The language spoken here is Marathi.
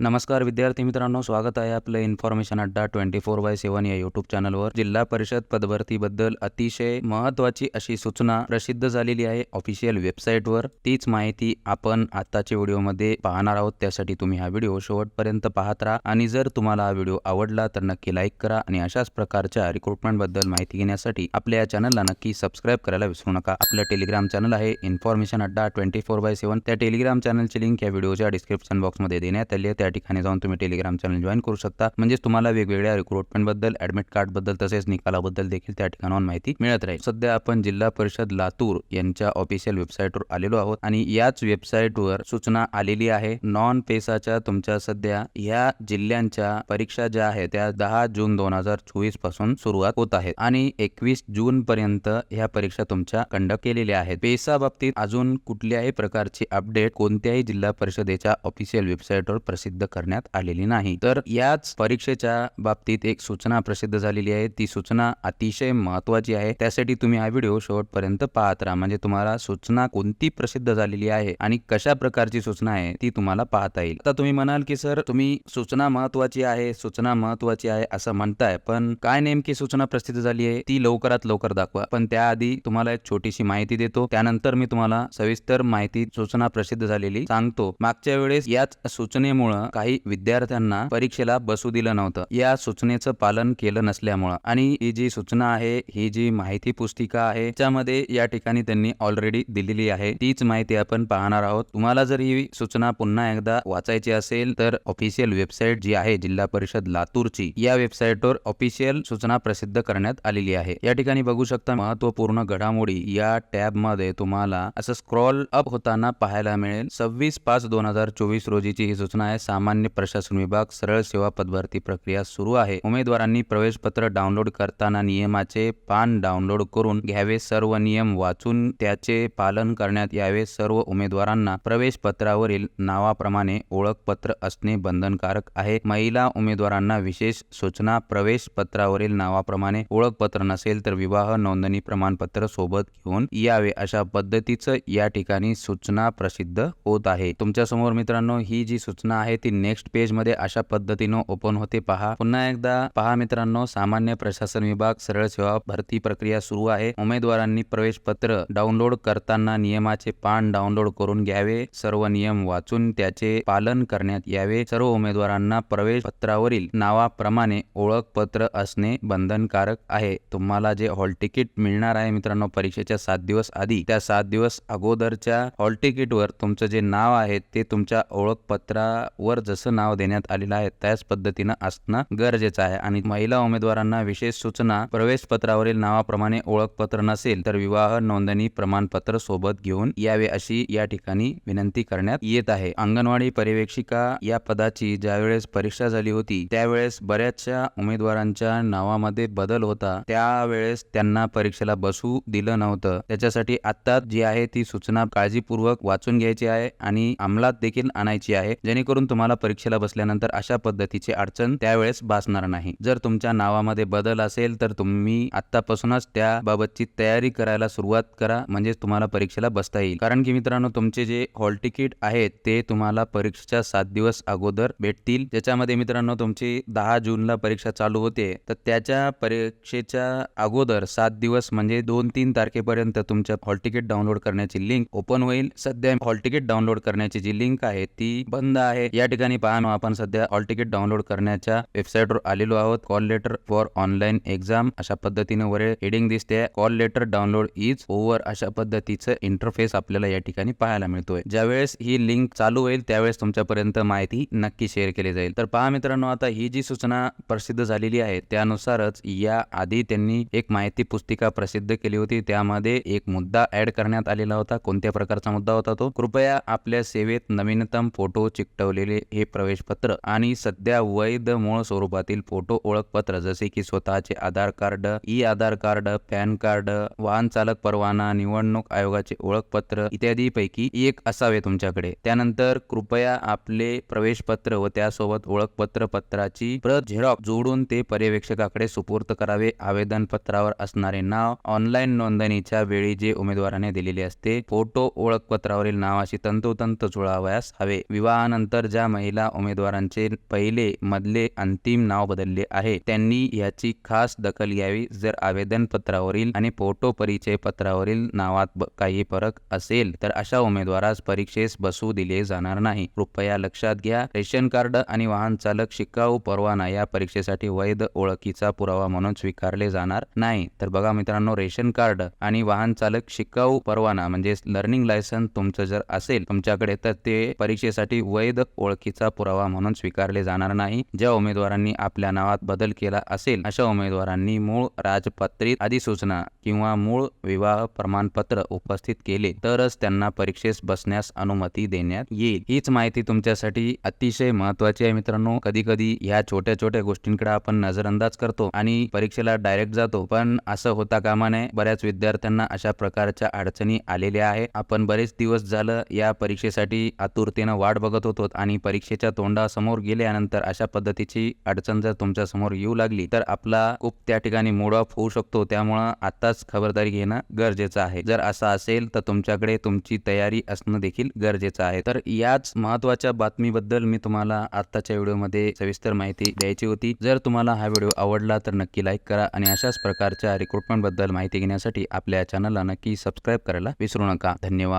नमस्कार विद्यार्थी मित्रांनो स्वागत आहे आपलं इन्फॉर्मेशन अड्डा ट्वेंटी फोर बाय सेवन या युट्यूब चॅनलवर जिल्हा परिषद पदभरतीबद्दल अतिशय महत्त्वाची अशी सूचना प्रसिद्ध झालेली आहे ऑफिशियल वेबसाईटवर तीच माहिती आपण आताच्या व्हिडिओमध्ये पाहणार आहोत. त्यासाठी तुम्ही हा व्हिडिओ शेवटपर्यंत पाहत राहा आणि जर तुम्हाला हा व्हिडिओ आवडला तर नक्की लाईक करा आणि अशाच प्रकारच्या रिक्रुटमेंटबद्दल माहिती घेण्यासाठी आपल्या या चॅनलला नक्की सबस्क्राईब करायला विसरू नका. आपलं टेलिग्राम चॅनल आहे इन्फॉर्मेशन अड्डा ट्वेंटी फोर बाय सेवन त्या टेलिग्राम चॅनलची लिंक या व्हिडिओच्या डिस्क्रिप्शन बॉक्समध्ये देण्यात आली आहे. त्या ठिकाणी जाऊन तुम्ही टेलिग्राम चॅनल जॉईन करू शकता. म्हणजेच तुम्हाला वेगवेगळ्या रिक्रुटमेंटबद्दल ऍडमिट कार्डबद्दल तसेच निकालाबद्दल देखील त्या ठिकाणाहून माहिती मिळत राहील. सध्या आपण जिल्हा परिषद लातूर यांच्या ऑफिशियल वेबसाईटवर आलेलो आहोत आणि याच वेबसाईटवर सूचना आलेली आहे. नॉन पेसाच्या तुमच्या सध्या या जिल्ह्यांच्या परीक्षा ज्या आहेत त्या दहा जून दोन हजार चोवीसपासून सुरुवात होत आहेत आणि एकवीस जून पर्यंत ह्या परीक्षा तुमच्या कंडक्ट केलेल्या आहेत. पेसा बाबतीत अजून कुठल्याही प्रकारची अपडेट कोणत्याही जिल्हा परिषदेच्या ऑफिशियल वेबसाईटवर प्रसिद्ध करण्यात आलेली नाही. तर याच परीक्षेच्या बाबतीत एक सूचना प्रसिद्ध झालेली आहे. ती सूचना अतिशय महत्वाची आहे. त्यासाठी तुम्ही हा व्हिडिओ शेवटपर्यंत पाहत राहा. म्हणजे तुम्हाला सूचना कोणती प्रसिद्ध झालेली आहे आणि कशा प्रकारची सूचना आहे ती तुम्हाला पाहता येईल. आता तुम्ही म्हणाल की सर तुम्ही सूचना महत्वाची आहे सूचना महत्वाची आहे असं म्हणताय. पण काय नेमकी सूचना प्रसिद्ध झाली आहे ती लवकरात लवकर दाखवा. पण त्याआधी तुम्हाला एक छोटीशी माहिती देतो. त्यानंतर मी तुम्हाला सविस्तर माहिती सूचना प्रसिद्ध झालेली सांगतो. मागच्या वेळेस याच सूचनेमुळं काही विद्यार्थ्यांना परीक्षेला बसू दिलं नव्हतं. या सूचनेचं पालन केलं नसल्यामुळं. आणि ही जी सूचना आहे ही जी माहिती पुस्तिका आहे त्यामध्ये या ठिकाणी त्यांनी ऑलरेडी दिलेली आहे. तीच माहिती आपण पाहणार आहोत. तुम्हाला जर ही सूचना पुन्हा एकदा वाचायची असेल तर ऑफिशियल वेबसाईट जी आहे जिल्हा परिषद लातूरची या वेबसाईटवर ऑफिशियल सूचना प्रसिद्ध करण्यात आलेली आहे. या ठिकाणी बघू शकता महत्त्वपूर्ण घडामोडी. या टॅबमध्ये तुम्हाला असं स्क्रॉल अप होताना पाहायला मिळेल. सव्वीस पाच दोन हजार चोवीस रोजीची ही सूचना आहे. सामान्य प्रशासन विभाग सरळ सेवा पदभरती प्रक्रिया सुरू आहे. उमेदवारांनी प्रवेशपत्र डाउनलोड करताना नियमाचे पान डाउनलोड करून घ्यावे सर्व नियम वाचून त्याचे पालन करण्यात यावे सर्व उमेदवारांना प्रवेशपत्रावरील नावाप्रमाणे ओळखपत्र असणे बंधनकारक आहे. महिला उमेदवारांना विशेष सूचना प्रवेश पत्रावरील नावाप्रमाणे ओळखपत्र नसेल तर विवाह नोंदणी प्रमाणपत्र सोबत घेऊन यावे अशा पद्धतीचं या ठिकाणी सूचना प्रसिद्ध होत आहे. तुमच्यासमोर मित्रांनो ही जी सूचना आहे ती नेक्स्ट पेजमध्ये अशा पद्धतीनं ओपन होते. पहा पुन्हा एकदा पहा मित्रांनो सामान्य प्रशासन विभाग सरळ सेवा भरती प्रक्रिया सुरू आहे. उमेदवारांनी प्रवेश पत्र डाउनलोड करताना नियमाचे पान डाउनलोड करून घ्यावे. सर्व नियम वाचून त्याचे पालन करण्यात यावे. सर्व उमेदवारांना प्रवेश पत्रावरील नावाप्रमाणे ओळखपत्र असणे बंधनकारक आहे. तुम्हाला जे हॉल तिकीट मिळणार आहे मित्रांनो परीक्षेच्या सात दिवस आधी त्या सात दिवस अगोदरच्या हॉल तिकीटवर तुमचं जे नाव आहे ते तुमच्या ओळखपत्रावर जसं नाव देण्यात आलेलं आहे त्याच पद्धतीनं असणं गरजेचं आहे. आणि महिला उमेदवारांना विशेष सूचना प्रवेश पत्रावरील नावाप्रमाणे ओळखपत्र नसेल तर विवाह नोंदणी प्रमाणपत्र सोबत घेऊन यावे अशी या ठिकाणी विनंती करण्यात येत आहे. अंगणवाडी पर्यवेक्षिका या पदाची ज्यावेळेस परीक्षा झाली होती त्यावेळेस बऱ्याचशा उमेदवारांच्या नावामध्ये बदल होता. त्यावेळेस त्यांना परीक्षेला बसू दिलं नव्हतं. त्याच्यासाठी आता जी आहे ती सूचना काळजीपूर्वक वाचून घ्यायची आहे आणि अंमलात देखील आणायची आहे. जेणेकरून तुम्हाला परीक्षेला बसल्यानंतर अशा पद्धतीची अडचण त्यावेळेस भासणार नाही. जर तुमच्या नावामध्ये बदल असेल तर तुम्ही आतापासूनच त्याबाबतची तयारी करायला सुरुवात करा म्हणजे तुम्हाला परीक्षेला बसता येईल. कारण की मित्रांनो तुमचे जे हॉल तिकीट आहेत ते तुम्हाला परीक्षेच्या सात दिवस अगोदर भेटतील. ज्याच्यामध्ये मित्रांनो तुमची दहा जूनला परीक्षा चालू होते तर त्याच्या परीक्षेच्या अगोदर सात दिवस म्हणजे दोन तीन तारखेपर्यंत तुमच्या हॉल तिकीट डाउनलोड करण्याची लिंक ओपन होईल. सध्या हॉल तिकीट डाउनलोड करण्याची जी लिंक आहे ती बंद आहे. या ठिकाणी पहा आपण सध्या ऑल तिकीट डाउनलोड करण्याच्या वेबसाईटवर आलेलो आहोत. Call letter for online exam अशा पद्धतीने वर हेडिंग दिसते. Call letter download is over अशा पद्धतीचं इंटरफेस आपल्याला या ठिकाणी पाहायला मिळतोय. ज्यावेळेस ही लिंक चालू होईल त्यावेळेस तुमच्यापर्यंत माहिती नक्की शेअर केली जाईल. तर पहा मित्रांनो आता ही जी सूचना प्रसिद्ध झालेली आहे त्यानुसारच या आधी त्यांनी एक माहिती पुस्तिका प्रसिद्ध केली होती. त्यामध्ये एक मुद्दा ऍड करण्यात आलेला होता. कोणत्या प्रकारचा मुद्दा होता तो? कृपया आपल्या सेवेत नवीनतम फोटो चिकटवलेले हे प्रवेशपत्र आणि सध्या वैध मूळ स्वरूपातील फोटो ओळखपत्र जसे की स्वतःचे Aadhaar card e Aadhaar card PAN card वाहन चालक परवाना निवडणूक आयोगाचे ओळखपत्र इत्यादी पैकी एक असावे तुमच्याकडे. त्यानंतर कृपया आपले प्रवेशपत्र व त्यासोबत ओळखपत्र पत्राची प्रत झेरॉक्स जोडून ते पर्यवेक्षकाकडे सुपूर्त करावे. आवेदन पत्रावर असणारे नाव ऑनलाईन नोंदणीच्या वेळी जे उमेदवाराने दिलेले असते फोटो ओळखपत्रावरील नावाशी तंतोतंत जुळावयास हवे. विवाहानंतर ज्या ज्या महिला उमेदवारांचे पहिले मधले अंतिम नाव बदलले आहे. त्यांनी याची खास दखल घ्यावी जर आवेदन पत्रावरील आणि फोटो परिचय पत्रावरील नावात काही फरक असेल तर अशा उमेदवारास परीक्षेस बसू दिले जाणार नाही. कृपया लक्षात घ्या रेशन कार्ड आणि वाहन चालक शिक्काऊ परवाना या परीक्षेसाठी वैध ओळखीचा पुरावा म्हणून स्वीकारले जाणार नाही. तर बघा मित्रांनो रेशन कार्ड आणि वाहन चालक शिक्काऊ परवाना म्हणजे लर्निंग लायसन तुमचं जर असेल तुमच्याकडे तर ते परीक्षेसाठी वैध ओळख ओळखीचा पुरावा म्हणून स्वीकारले जाणार नाही. ज्या उमेदवारांनी आपल्या नावात बदल केला असेल अशा उमेदवारांनी मूळ राजपत्रित अधिसूचना किंवा मूळ विवाह प्रमाणपत्र उपस्थित केले तरच त्यांना परीक्षेस बसण्यास अनुमती देण्यात येईल. हीच माहिती तुमच्यासाठी अतिशय महत्वाची आहे मित्रांनो. कधी कधी ह्या छोट्या छोट्या गोष्टींकडे आपण नजरअंदाज करतो आणि परीक्षेला डायरेक्ट जातो. पण असं होता कामा नये. बऱ्याच विद्यार्थ्यांना अशा प्रकारच्या अडचणी आलेल्या आहे. आपण बरेच दिवस झालं या परीक्षेसाठी आतुरतेनं वाट बघत होतो आणि परीक्षेच्या तोंडासमोर गेल्यानंतर अशा पद्धतीची अडचण जर तुमच्यासमोर येऊ लागली तर आपला खूप त्या ठिकाणी मूड ऑफ होऊ शकतो. त्यामुळं आताच खबरदारी घेणं गरजेचं आहे. जर असं असेल तर तुमच्याकडे तुमची तयारी असणं देखील गरजेचं आहे. तर याच महत्त्वाच्या बातमीबद्दल मी तुम्हाला आत्ताच्या व्हिडिओमध्ये सविस्तर माहिती द्यायची होती. जर तुम्हाला हा व्हिडिओ आवडला तर नक्की लाईक करा आणि अशाच प्रकारच्या रिक्रुटमेंटबद्दल माहिती घेण्यासाठी आपल्या चॅनलला नक्की सबस्क्राईब करायला विसरू नका. धन्यवाद.